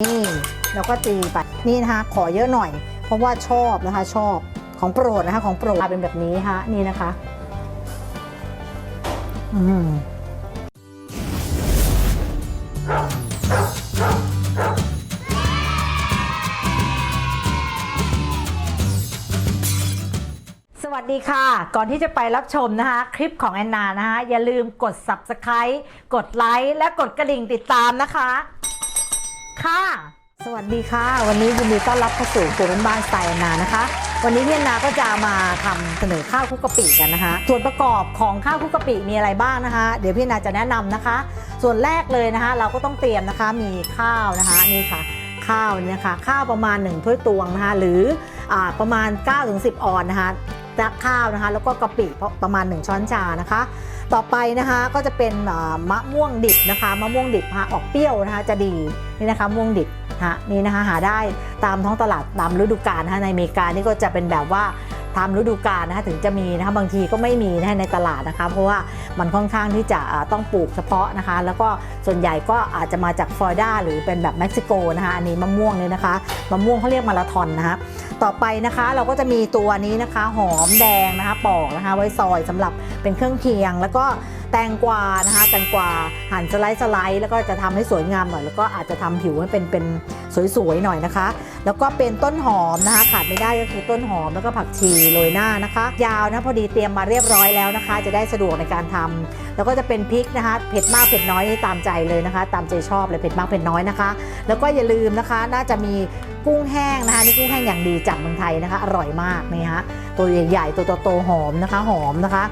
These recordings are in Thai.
นี่แล้วก็ตีไปนี่นะคะขอเยอะหน่อย เพราะว่าชอบนะคะ ชอบของโปรดนะคะ ของโปรดเป็นแบบนี้ฮะนี่นะคะ อืมสวัสดีค่ะ ก่อนที่จะไปรับชมนะคะ คลิปของแอนนานะคะอย่าลืมกด subscribe กดไลค์และกดกระดิ่งติดตามนะคะ ค่ะ สวัสดีค่ะ วันนี้ยินดีต้อนรับเข้าสู่ครัวบ้านๆสไตล์นานะคะ วันนี้พี่นาก็จะมาทำเสนอข้าวคุกกะปิกันนะคะ ส่วนประกอบของข้าวคุกกะปิมีอะไรบ้างนะคะ เดี๋ยวพี่นาจะแนะนำนะคะ ส่วนแรกเลยนะคะ เราก็ต้องเตรียมนะคะมีข้าวนะคะนี่ค่ะ ข้าวเนี่ยนะคะข้าวประมาณ1ถ้วยตวงนะคะหรืออประมาณ9-10ออนนะคะจากข้าวนะคะ แล้วก็กะปิประมาณ 1 ช้อนชานะคะ ต่อไปนะคะก็จะเป็นมะม่วงดิบนะคะมะม่วงดิบฮะออกเปรี้ยวนะคะจะดีนี่นะคะม่วงดิบฮะนี่นะคะหาได้ตามท้องตลาดตามฤดูกาลนะคะในอเมริกานี่ก็จะเป็นแบบว่า ตามฤดูกาลนะคะถึงจะมีนะคะบางทีก็ไม่มีนะคะในตลาดนะคะ เพราะว่ามันค่อนข้างที่จะต้องปลูกเฉพาะนะคะ แล้วก็ส่วนใหญ่ก็อาจจะมาจากฟลอริดาหรือเป็นแบบเม็กซิโกนะคะอันนี้มะม่วงเนี่ยนะคะมะม่วงเขาเรียกมาราทอนนะคะต่อไปนะคะเราก็จะมีตัวนี้นะคะ หอมแดงนะคะปอกนะคะ ไว้ซอยสำหรับเป็นเครื่องเคียงแล้วก็ แตงกวานะคะแตงกวาหั่นสไลด์สไลด์แล้วก็จะทำให้สวยงามหน่อย แล้วก็อาจจะทำผิวให้เป็นเป็นสวยๆหน่อยนะคะ แล้วก็เป็นต้นหอมนะคะขาดไม่ได้ก็คือต้นหอมแล้วก็ผักชีโรยหน้านะคะ ยาวนะพอดีเตรียมมาเรียบร้อยแล้วนะคะ จะได้สะดวกในการทำแล้วก็จะเป็นพริกนะคะเผ็ดมากเผ็ดน้อยนี่ตามใจเลยนะคะ ตามใจชอบเลยเผ็ดมากเผ็ดน้อยนะคะ แล้วก็อย่าลืมนะคะ น่าจะมีกุ้งแห้งนะคะนี่กุ้งแห้งอย่างดีจากเมืองไทยนะคะ อร่อยมากนี่ฮะตัวใหญ่ๆตัวโตๆหอมนะคะ หอมนะคะ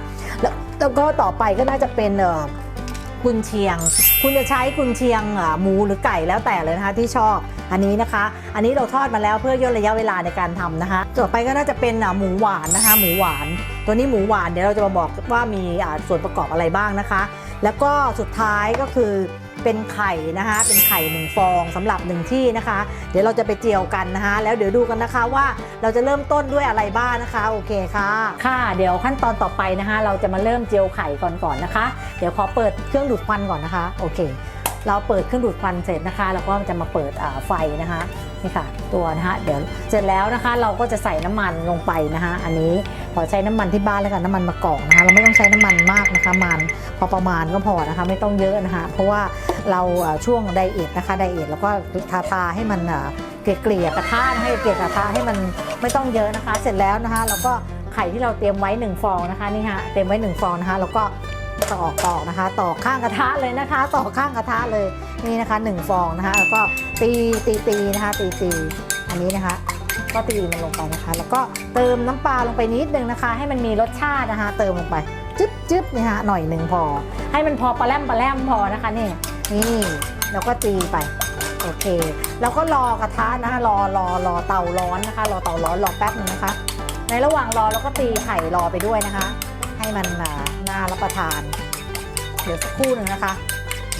แล้ว แล้วก็ต่อไปก็น่าจะเป็นเอ่อกุนเชียง คุณจะใช้กุนเชียงอ่าหมูหรือไก่แล้วแต่เลยนะคะที่ชอบอันนี้นะคะ อันนี้เราทอดมาแล้วเพื่อย่นระยะเวลาในการทำนะคะ ต่อไปก็น่าจะเป็นอ่าหมูหวานนะคะ หมูหวาน ตัวนี้หมูหวานเดี๋ยวเราจะมาบอกว่ามีอ่าส่วนประกอบอะไรบ้างนะคะ แล้วก็สุดท้ายก็คือ เป็นไข่นะคะ เป็นไข่หนึ่งฟองสำหรับหนึ่งที่นะคะ เดี๋ยวเราจะไปเจียวกันนะคะ แล้วเดี๋ยวดูกันนะคะว่าเราจะเริ่มต้นด้วยอะไรบ้างนะคะ โอเคค่ะ ค่ะ เดี๋ยวขั้นตอนต่อไปนะคะ เราจะมาเริ่มเจียวไข่ก่อนก่อนนะคะ เดี๋ยวขอเปิดเครื่องดูดควันก่อนนะคะ โอเค เราเปิดเครื่องดูดควันเสร็จนะคะ แล้วก็จะมาเปิดไฟนะคะนี่ค่ะตัวนะคะเดี๋ยวเสร็จแล้วนะคะเราก็จะใส่น้ำมันลงไปนะคะ อันนี้ขอใช้น้ำมันที่บ้านแล้วกันน้ำมันมะกอกนะคะ เราไม่ต้องใช้น้ำมันมากนะคะมันพอประมาณก็พอนะคะ ไม่ต้องเยอะนะคะ เพราะว่าเราช่วงไดเอทนะคะไดเอทแล้วก็ทาทาให้มันเกลี่ยกระทะให้เกลี่ยกระทะให้มันไม่ต้องเยอะนะคะ เสร็จแล้วนะคะแล้วก็ไข่ที่เราเตรียมไว้หนึ่งฟองนะคะนี่ฮะเตรียมไว้หนึ่งฟองนะคะแล้วก็ ตอกตอกนะคะ ตอกข้างกระทะเลยนะคะ ตอกข้างกระทะเลยนี่นะคะหนึ่งฟองนะคะ แล้วก็ตีตีตีนะคะ ตีตีอันนี้นะคะ ก็ตีมันลงไปนะคะ แล้วก็เติมน้ำปลาลงไปนิดนึงนะคะ ให้มันมีรสชาตินะคะ เติมลงไปจึ๊บจึ๊บนี่ฮะหน่อยหนึ่งพอ ให้มันพอปลาแรมปลาแรมพอนะคะนี่นี่แล้วก็ตีไปโอเค แล้วก็รอกระทะนะคะรอรอรอเตาร้อนนะคะ รอเตาร้อนรอแป๊บนึงนะคะ ในระหว่างรอแล้วก็ตีไข่รอไปด้วยนะคะ ให้มันน่ารับประทานเดี๋ยวสักครู่หนึ่งนะคะ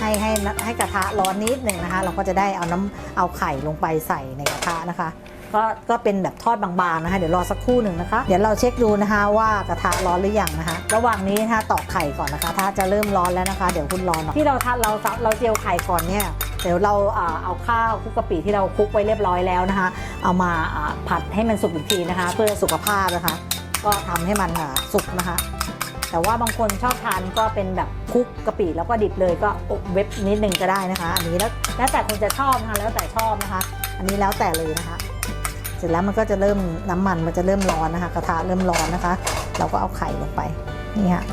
ให้ให้ให้กระทะร้อนนิดหนึ่งนะคะ เราก็จะได้เอาน้ำเอาไข่ลงไปใส่ในกระทะนะคะก็ก็เป็นแบบทอดบางๆนะคะ เดี๋ยวรอสักครู่หนึ่งนะคะ เดี๋ยวเราเช็คดูนะคะว่ากระทะร้อนหรือยังนะคะ ระหว่างนี้นะคะตอกไข่ก่อนนะคะ ถ้าจะเริ่มร้อนแล้วนะคะ เดี๋ยวคุณรอหน่อยที่เราทดเราเราเจียวไข่ก่อนเนี่ยเดี๋ยวเราเอาข้าวคุกกะปิที่เราคลุกไว้เรียบร้อยแล้วนะคะ เอามาผัดให้มันสุกอีกทีนะคะ เพื่อสุขภาพนะคะ ก็ทำให้มันสุกนะคะ แต่ว่าบางคนชอบทานก็เป็นแบบคลุกกะปิแล้วก็ดิบเลยก็อบเว็บนิดนึงก็ได้นะคะ อันนี้แล้วแล้วแต่คนจะชอบนะคะแล้วแต่ชอบนะคะ อันนี้แล้วแต่เลยนะคะ เสร็จแล้วมันก็จะเริ่มน้ำมันมันจะเริ่มร้อนนะคะ กระทะเริ่มร้อนนะคะ เราก็เอาไข่ลงไปนี่ค่ะ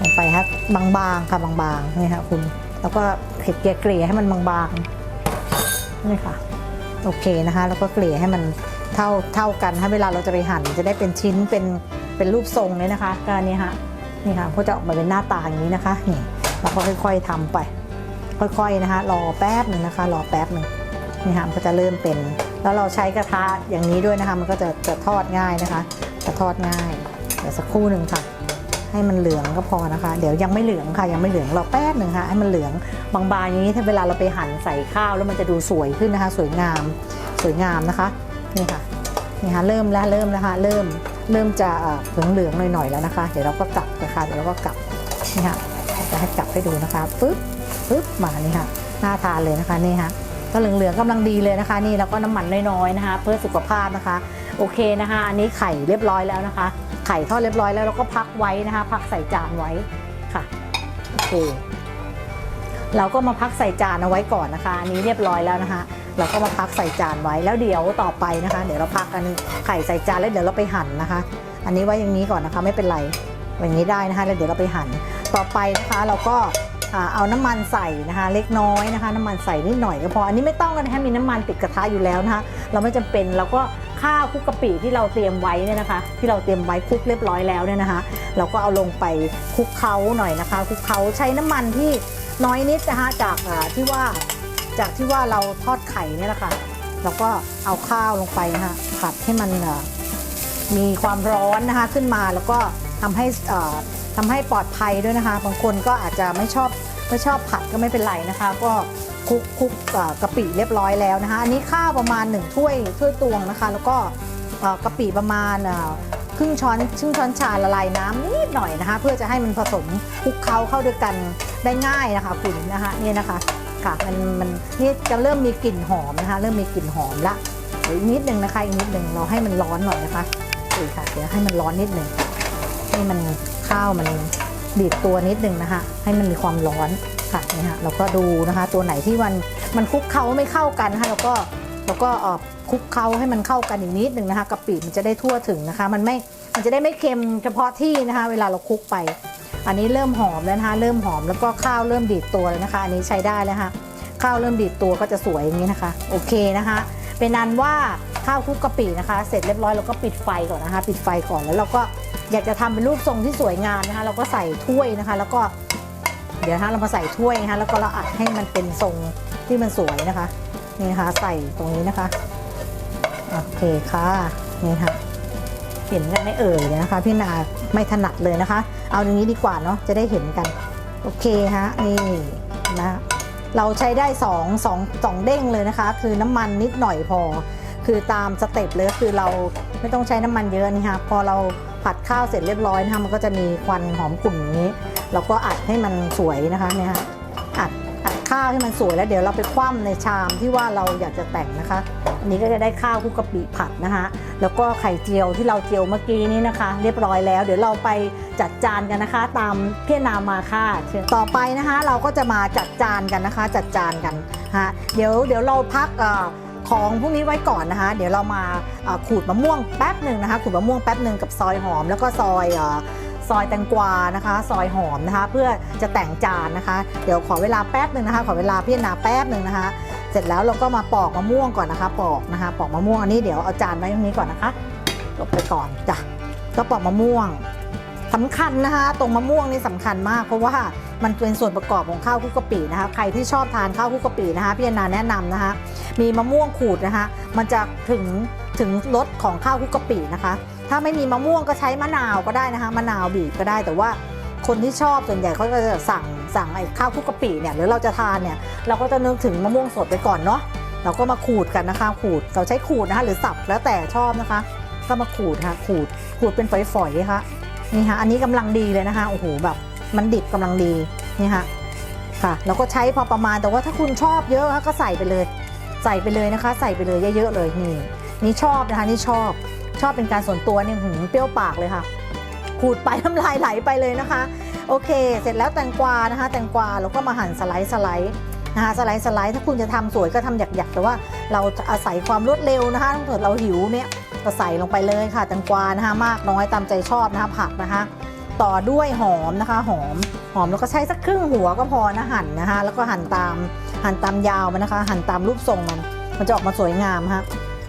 ลงไปฮะบางๆค่ะบางๆนี่ค่ะคุณแล้วก็เผ็ดเกลี่ยให้มันบางๆนี่ค่ะโอเคนะคะ แล้วก็เกลี่ยให้มันเท่าเท่ากันถ้าเวลาเราจะไปหั่นจะได้เป็นชิ้นเป็น เป็นรูปทรงเลยนะคะก็อันนี้ฮะนี่ค่ะก็จะออกมาเป็นหน้าตาอย่างนี้นะคะนี่เราก็ค่อยๆทำไป ค่อยๆนะคะ รอแป๊บหนึ่งนะคะ รอแป๊บหนึ่งนี่ค่ะก็จะเริ่มเป็น แล้วเราใช้กระทะอย่างนี้ด้วยนะคะ มันก็จะจะทอดง่ายนะคะจะทอดง่ายเดี๋ยวสักครู่หนึ่งค่ะ ให้มันเหลืองก็พอนะคะ เดี๋ยวยังไม่เหลืองค่ะ ยังไม่เหลืองรอแป๊บหนึ่งค่ะให้มันเหลืองบางๆอย่างนี้ถ้าเวลาเราไปหั่นใส่ข้าวแล้วมันจะดูสวยขึ้นนะคะ สวยงามสวยงามนะคะนี่ค่ะนี่ค่ะเริ่มแล้วเริ่มแล้วค่ะเริ่ม เริ่มจะเหลืองเหลืองๆหน่อยๆแล้วนะคะ เดี๋ยวเราก็กลับนะคะเดี๋ยวเราก็กลับนี่ค่ะจะให้กลับให้ดูนะคะปึ๊บปึ๊บมานี่ค่ะน่าทานเลยนะคะนี่ฮะก็เหลืองๆกำลังดีเลยนะคะ นี่แล้วก็น้ำมันน้อยๆนะคะ เพื่อสุขภาพนะคะ โอเคนะคะ อันนี้ไข่เรียบร้อยแล้วนะคะ ไข่ทอดเรียบร้อยแล้วเราก็พักไว้นะคะ พักใส่จานไว้ค่ะโอเคเราก็มาพักใส่จานเอาไว้ก่อนนะคะอันนี้เรียบร้อยแล้วนะคะ เราก็มาพักใส่จานไว้แล้วเดี๋ยวต่อไปนะคะ เดี๋ยวเราพักกันไข่ใส่จานแล้วเดี๋ยวเราไปหั่นนะคะ อันนี้ไว้อย่างนี้ก่อนนะคะไม่เป็นไรอย่างนี้ได้นะคะ แล้วเดี๋ยวเราไปหั่นต่อไปนะคะ เราก็เอาน้ำมันใส่นะคะ เล็กน้อยนะคะ น้ำมันใส่นิดหน่อยก็พออันนี้ไม่ต้องกันนะคะมีน้ำมันติดกระทะอยู่แล้วนะคะ เราไม่จำเป็นเราก็ข้าวคุกกะปิที่เราเตรียมไว้เนี่ยนะคะ ที่เราเตรียมไว้คุกเรียบร้อยแล้วเนี่ยนะคะ เราก็เอาลงไปคุกเคล้าหน่อยนะคะ คุกเคล้าใช้น้ำมันที่น้อยนิดนะคะจากที่ว่า จากที่ว่าเราทอดไข่เนี่ยแหละค่ะเราก็เอาข้าวลงไปนะคะผัดให้มันมีความร้อนนะคะขึ้นมาแล้วก็ทำให้อ่าทำให้ปลอดภัยด้วยนะคะบางคนก็อาจจะไม่ชอบไม่ชอบผัดก็ไม่เป็นไรนะคะ ก็คลุกคลุกกะปิเรียบร้อยแล้วนะคะอันนี้ข้าวประมาณ1ถ้วยถ้วยตวงนะคะ แล้วก็กะปิประมาณครึ่งช้อนครึ่งช้อนชาละลายน้ำนิดหน่อยนะคะ เพื่อจะให้มันผสมคลุกเคล้าเข้าด้วยกันได้ง่ายนะคะคุณนะคะนี่นะคะ ค่ะมันมันนี่จะเริ่มมีกลิ่นหอมนะคะ เริ่มมีกลิ่นหอมละอีกนิดนึงนะคะอีกนิดนึงเราให้มันร้อนหน่อยนะคะนี่ค่ะเดี๋ยวให้มันร้อนนิดนึงให้มันข้าวมันดีดตัวนิดนึงนะคะ ให้มันมีความร้อนค่ะนี่ฮะเราก็ดูนะคะ ตัวไหนที่มันมันคลุกเคล้าไม่เข้ากันนะคะเราก็เราก็ออคลุกเคล้าให้มันเข้ากันอีกนิดนึงนะคะกะปิมันจะได้ทั่วถึงนะคะ มันไม่มันจะได้ไม่เค็มเฉพาะที่นะคะ เวลาเราคลุกไป อันนี้เริ่มหอมแล้วนะคะ เริ่มหอมแล้วก็ข้าวเริ่มดีดตัวแล้วนะคะ อันนี้ใช้ได้แล้วค่ะข้าวเริ่มดีดตัวก็จะสวยอย่างนี้นะคะ โอเคนะคะ เป็นนั้นว่าข้าวคลุกกะปินะคะ เสร็จเรียบร้อยเราก็ปิดไฟก่อนนะคะ ปิดไฟก่อนแล้วเราก็อยากจะทำเป็นรูปทรงที่สวยงามนะคะ เราก็ใส่ถ้วยนะคะ แล้วก็เดี๋ยวนะคะเรามาใส่ถ้วยนะคะ แล้วก็เราอัดให้มันเป็นทรงที่มันสวยนะคะนี่นะคะใส่ตรงนี้นะคะโอเคค่ะนี่ค่ะ เห็นกันไม่เอ่ยนะคะ พี่นาไม่ถนัดเลยนะคะ เอาอย่างนี้ดีกว่าเนาะจะได้เห็นกัน โอเคฮะนี่นะเราใช้ได้สองสองสองเด้งเลยนะคะ คือน้ำมันนิดหน่อยพอ คือตามสเต็ปเลยคือเราไม่ต้องใช้น้ำมันเยอะนี่ค่ะพอเราผัดข้าวเสร็จเรียบร้อยนะคะมันก็จะมีควันหอมกลุ่นอย่างนี้ เราก็อัดให้มันสวยนะคะเนี่ยค่ะอัดอัดข้าวให้มันสวยแล้วเดี๋ยวเราไปคว่ำในชามที่ว่าเราอยากจะแต่งนะคะ อันนี้ก็จะได้ข้าวคุกกะปิผัดนะคะ แล้วก็ไข่เจียวที่เราเจียวเมื่อกี้นี้นะคะ เรียบร้อยแล้ว เดี๋ยวเราไปจัดจานกันนะคะ ตามพี่นามาค่ะเชิญต่อไปนะคะ เราก็จะมาจัดจานกันนะคะ จัดจานกันฮะเดี๋ยวเดี๋ยวเราพักของพวกนี้ไว้ก่อนนะคะ เดี๋ยวเรามาขูดมะม่วงแป๊บหนึ่งนะคะ ขูดมะม่วงแป๊บหนึ่งกับซอยหอม แล้วก็ซอยอซอยแตงกวานะคะ ซอยหอมนะคะ เพื่อจะแต่งจานนะคะ เดี๋ยวขอเวลาแป๊บหนึ่งนะคะ ขอเวลาพี่นาแป๊บหนึ่งนะคะ เสร็จแล้วเราก็มาปอกมะม่วงก่อนนะคะ ปอกนะคะ ปอกมะม่วงอันนี้เดี๋ยวเอาจานไว้ตรงนี้ก่อนนะคะลบไปก่อนจ้ะก็ปอกมะม่วงสำคัญนะคะ ตรงมะม่วงนี่สำคัญมาก เพราะว่ามันเป็นส่วนประกอบของข้าวคุกกะปินะคะ ใครที่ชอบทานข้าวคุกกะปินะคะพี่นาแนะนำนะคะ มีมะม่วงขูดนะคะ มันจะถึงถึงรสของข้าวคุกกะปินะคะ ถ้าไม่มีมะม่วงก็ใช้มะนาวก็ได้นะคะ มะนาวบีบก็ได้แต่ว่าคนที่ชอบส่วนใหญ่เขาก็จะสั่ง สั่งไอ้ข้าวคลุกกะปิเนี่ยหรือเราจะทานเนี่ยเราก็จะนึกถึงมะม่วงสดไปก่อนเนาะเราก็มาขูดกันนะคะ ขูดเราใช้ขูดนะคะหรือสับแล้วแต่ชอบนะคะ ก็มาขูดค่ะขูดขูดเป็นฝอยๆค่ะนี่ค่ะอันนี้กำลังดีเลยนะคะโอ้โหแบบมันดิบกำลังดีนี่ค่ะค่ะเราก็ใช้พอประมาณแต่ว่าถ้าคุณชอบเยอะก็ใส่ไปเลย ใส่ไปเลยนะคะ ใส่ไปเลยเยอะๆเลยนี่นี่ชอบนะคะนี่ชอบชอบเป็นการส่วนตัวนี่หืมเปรี้ยวปากเลยค่ะ ขูดไปน้ำลายไหลไปเลยนะคะ โอเค เสร็จแล้วแตงกวานะคะ แตงกวาเราก็มาหั่นสไลด์สไลด์นะคะสไลด์สไลด์ถ้าคุณจะทำสวยก็ทำหยักๆ แต่ว่าเราอาศัยความรวดเร็วนะคะถ้าเกิดเราหิวเนี่ยก็ใส่ลงไปเลยค่ะแตงกวานะคะมากน้อยตามใจชอบนะคะผักนะคะ ต่อด้วยหอมนะคะ หอมหอมแล้วก็ใช้สักครึ่งหัวก็พอนะหั่นนะคะ แล้วก็หั่นตามหั่นตามยาวมันนะคะ หั่นตามรูปทรงมัน มันจะออกมาสวยงามค่ะ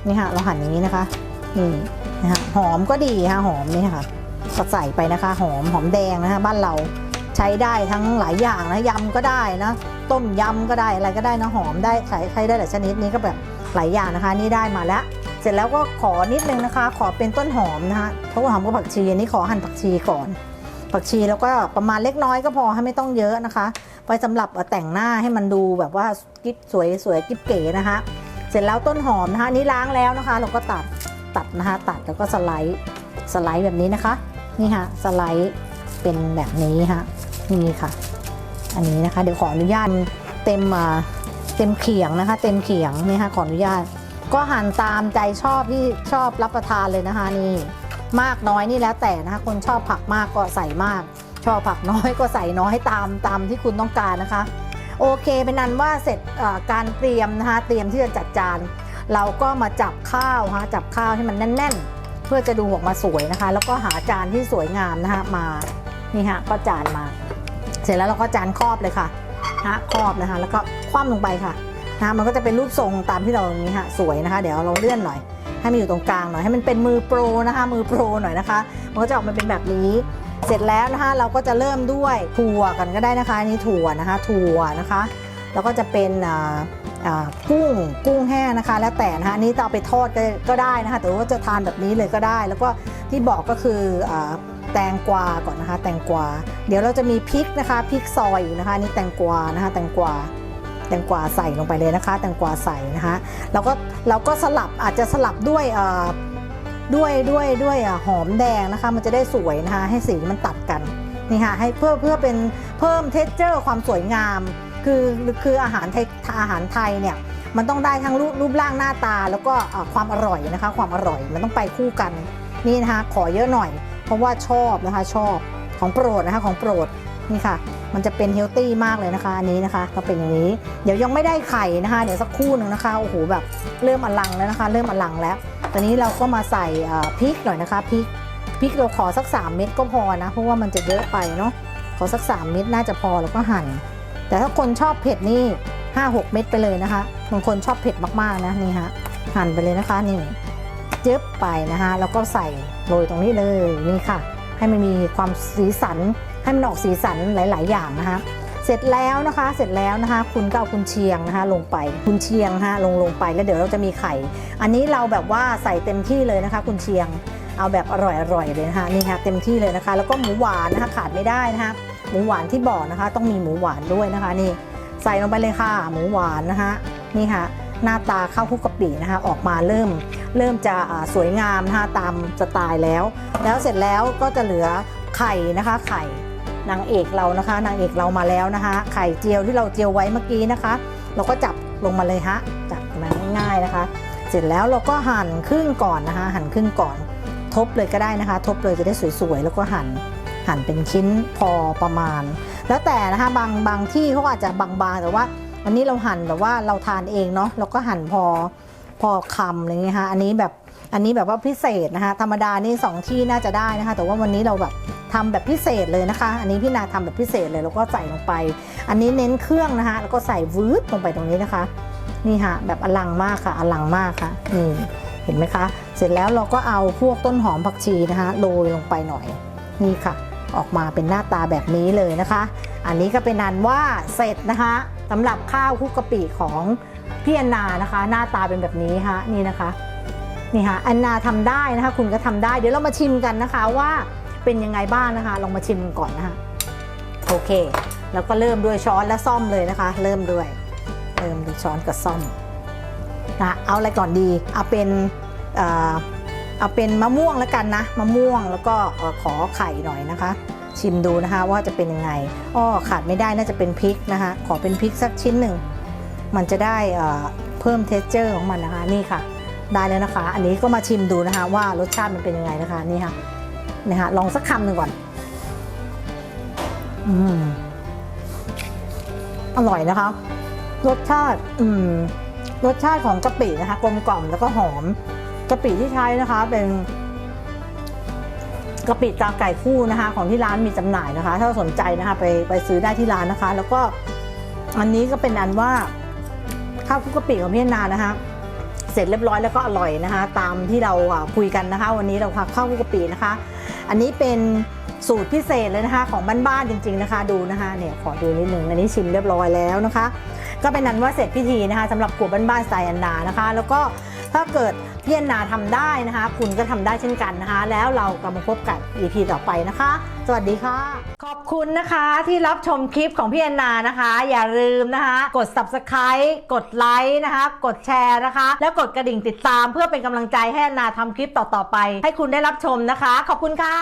นี่ค่ะเราหั่นอย่างนี้นะคะนี่นะคะหอมก็ดีค่ะหอมนี่ค่ะ ก็ใส่ไปนะคะ หอมหอมแดงนะคะบ้านเราใช้ได้ทั้งหลายอย่างนะยำก็ได้นะต้มยำก็ได้อะไรก็ได้นะหอมได้ใช้ใช้ได้หลายชนิดนี้ก็แบบหลายอย่างนะคะนี่ได้มาแล้วเสร็จแล้วก็ขอนิดนึงนะคะ ขอเป็นต้นหอมนะคะเพราะว่าหอมกับผักชีอันนี้ขอหั่นผักชีก่อน ผักชีแล้วก็ประมาณเล็กน้อยก็พอให้ไม่ต้องเยอะนะคะไว้สำหรับแต่งหน้าให้มันดูแบบว่ากิ๊บสวยสวยกิ๊บเก๋นะคะ เสร็จแล้วต้นหอมนะคะนนี้ล้างแล้วนะคะ เราก็ตัดตัดนะคะ ตัดแล้วก็สไลด์สไลด์แบบนี้นะคะ นี่ค่ะสไลด์เป็นแบบนี้ค่ะนี่ค่ะ อันนี้นะคะเดี๋ยวขออนุญาตเต็มอ่าเต็มเขียงนะคะ เต็มเขียงนี่ค่ะขออนุญาต ก็หั่นตามใจชอบที่ชอบรับประทานเลยนะคะนี่มากน้อยนี่แล้วแต่นะคะ คนชอบผักมากก็ใส่มาก ชอบผักน้อยก็ใส่น้อยตามตามที่คุณต้องการนะคะ โอเคเป็นนั้นว่าเสร็จการเตรียมนะคะเตรียมที่จะจัดจานเราก็มาจับข้าวนะจับข้าวให้มันแน่นๆ พื่อจะดูออกมาสวยนะคะ แล้วก็หาจานที่สวยงามนะคะมานี่ฮะก็จานมา เสร็จแล้วเราก็จานครอบเลยค่ะนะครอบนะคะ แล้วก็คว่ำลงไปค่ะนะมันก็จะเป็นรูปทรงตามที่เรานี้ฮะสวยนะคะ เดี๋ยวเราเลื่อนหน่อย ให้มันอยู่ตรงกลางหน่อยให้มันเป็นมือโปรนะคะ มือโปรหน่อยนะคะมันก็จะออกมาเป็นแบบนี้ เสร็จแล้วนะคะเราก็จะเริ่มด้วยถั่วกันก็ได้นะคะอันนี่ถั่วนะคะ ถั่วนะคะ แล้วก็จะเป็นอ่า กุ้งกุ้งแห้งนะคะ แล้วแต่นะคะนี้จะเอาไปทอดก็ได้นะคะแต่ว่าจะทานแบบนี้เลยก็ได้ แล้วก็ที่บอกก็คืออแตงกวาก่อนนะคะ แตงกวา เดี๋ยวเราจะมีพริกนะคะพริกซอยอยู่นะคะนี่แตงกวานะคะ แตงกวาแตงกวาใส่ลงไปเลยนะคะ แตงกวาใส่นะคะแล้วก็เราก็สลับอาจจะสลับด้วยด้วยด้วยด้วยอหอมแดงนะคะ มันจะได้สวยนะคะ ให้สีมันตัดกันนี่ค่ะให้เพื่อเพื่อเป็นเพิ่มเท x t เจอร์ความสวยงาม คือคืออาหารไทยอาหารไทยเนี่ยมันต้องได้ทั้งรูปรูปร่างหน้าตาแล้วก็ความอร่อยนะคะ ความอร่อยมันต้องไปคู่กันนี่นะคะขอเยอะหน่อย เพราะว่าชอบนะคะชอบของโปรดนะคะของโปรดนี่ค่ะ มันจะเป็นเฮลตี้มากเลยนะคะอันนี้นะคะก็เป็นอย่างนี้ เดี๋ยวยังไม่ได้ไข่นะคะ เดี๋ยวสักครู่หนึ่งนะคะโอ้โหแบบเริ่มอลังแล้วนะคะ เริ่มอลังแล้ว ตอนนี้เราก็มาใส่พริกหน่อยนะคะพริกพริกเราขอสัก 3 เม็ดก็พอนะ เพราะว่ามันจะเยอะไปเนาะขอสัก 3 เม็ดน่าจะพอแล้วก็หั่น แต่ถ้าคนชอบเผ็ดนี่5-6เม็ดไปเลยนะคะบางคนชอบเผ็ดมากๆนะนี่ฮะหั่นไปเลยนะคะนี่จึ๊บไปนะคะแล้วก็ใส่โรยตรงนี้เลยนี่ค่ะ ให้มันมีความสีสันให้มันออกสีสันหลาย ๆ อย่างนะคะเสร็จแล้วนะคะเสร็จแล้วนะคะ คุณก็เอาคุณเชียงนะคะ ลงไปคุณเชียงฮะลงลงไปแล้วเดี๋ยวเราจะมีไข่ อันนี้เราแบบว่าใส่เต็มที่เลยนะคะ คุณเชียงเอาแบบอร่อยๆเลยนะคะนี่ค่ะเต็มที่เลยนะคะ แล้วก็หมูหวานนะคะขาดไม่ได้นะคะ หมูหวานที่บอกนะคะ ต้องมีหมูหวานด้วยนะคะนี่ใส่ลงไปเลยค่ะหมูหวานนะคะนี่ค่ะหน้าตาข้าวคุกกะปินะคะออกมาเริ่ม เริ่มจะสวยงามนะคะตามสไตล์แล้ว แล้วเสร็จแล้วก็จะเหลือไข่นะคะไข่นางเอกเรานะคะ นางเอกเรามาแล้วนะคะ ไข่เจียวที่เราเจียวไว้เมื่อกี้นะคะ เราก็จับลงมาเลยฮะจับมาง่ายๆนะคะ เสร็จแล้วเราก็หั่นครึ่งก่อนนะคะ หั่นครึ่งก่อน ทบเลยก็ได้นะคะ ทบเลยจะได้สวยๆแล้วก็หั่น หั่นเป็นชิ้นพอประมาณ แล้วแต่นะคะบางบางที่เขาอาจจะบางๆ แต่ว่า อันนี้เราหั่นแบบว่าเราทานเองเนาะเราก็หั่นพอพอคำอะไรเงี้ยค่ะอันนี้แบบอันนี้แบบว่าพิเศษนะคะธรรมดานี่สองที่น่าจะได้นะคะ แต่ว่าวันนี้เราแบบทำแบบพิเศษเลยนะคะ อันนี้พี่นาทำแบบพิเศษเลยแล้วก็ใส่ลงไป อันนี้เน้นเครื่องนะคะ แล้วก็ใส่วืดลงไปตรงนี้นะคะ นี่ค่ะแบบอลังมากค่ะอลังมากค่ะนี่เห็นไหมคะ เสร็จแล้วเราก็เอาพวกต้นหอมผักชีนะคะโรยลงไปหน่อยนี่ค่ะ ออกมาเป็นหน้าตาแบบนี้เลยนะคะ อันนี้ก็เป็นนันว่าเสร็จนะคะสำหรับข้าวคุกกะปิของพี่แอนนานะคะ หน้าตาเป็นแบบนี้ฮะนี่นะคะนี่ค่ะแอนนาทำได้นะคะ คุณก็ทำได้เดี๋ยวเรามาชิมกันนะคะว่าเป็นยังไงบ้างนะคะ ลองมาชิมกันก่อนนะคะโอเค แล้วก็เริ่มด้วยช้อนและซ่อมเลยนะคะ เริ่มด้วยเริ่มด้วยช้อนกับซ่อมนะเอาอะไรก่อนดีเอาเป็น เอาเป็นมะม่วงแล้วกันนะมะม่วงแล้วก็ขอไข่หน่อยนะคะ ชิมดูนะคะว่าจะเป็นยังไงอ้อขาดไม่ได้น่าจะเป็นพริกนะคะ ขอเป็นพริกสักชิ้นหนึ่งมันจะได้เพิ่มเท x t เจอร์ของมันนะคะนี่ค่ะ ได้แล้วนะคะ อันนี้ก็มาชิมดูนะคะ ว่ารสชาติมันเป็นยังไงนะคะนี่ค่ะนี่ค่ะลองสักคำหนึ่งก่อน อืมอร่อยนะคะ รสชาติ อืม รสชาติของกะปินะคะ กลมกล่อมแล้วก็หอม กะปิที่ใช้นะคะเป็นกะปิตาไก่คู่นะคะ ของที่ร้านมีจำหน่ายนะคะ ถ้าสนใจนะคะไปไปซื้อได้ที่ร้านนะคะ แล้วก็อันนี้ก็เป็นอันว่าข้าวคุกกะปิของพี่นานะคะ เสร็จเรียบร้อยแล้วก็อร่อยนะคะ ตามที่เราคุยกันนะคะ วันนี้เราพักข้าวคุกกะปินะคะ อันนี้เป็นสูตรพิเศษเลยนะคะ ของบ้านๆจริง ๆนะคะ ดูนะคะเนี่ยขอดูนิดนึงอันนี้ชิมเรียบร้อยแล้วนะคะ ก็เป็นนั้นว่าเสร็จพิธีนะคะสำหรับกลุ่มบ้านๆสไตล์อันนานะคะ แล้วก็ ถ้าเกิดพี่แอนนาทำได้นะคะ คุณก็ทำได้เช่นกันนะคะ แล้วเรากลับมาพบกัน EP ต่อไปนะคะ สวัสดีค่ะ ขอบคุณนะคะที่รับชมคลิปของพี่แอนนานะคะ อย่าลืมนะคะ กด subscribe กดไลค์นะคะ กดแชร์นะคะ แล้วกดกระดิ่งติดตามเพื่อเป็นกำลังใจให้แอนนาทำคลิปต่อๆไป ให้คุณได้รับชมนะคะ ขอบคุณค่ะ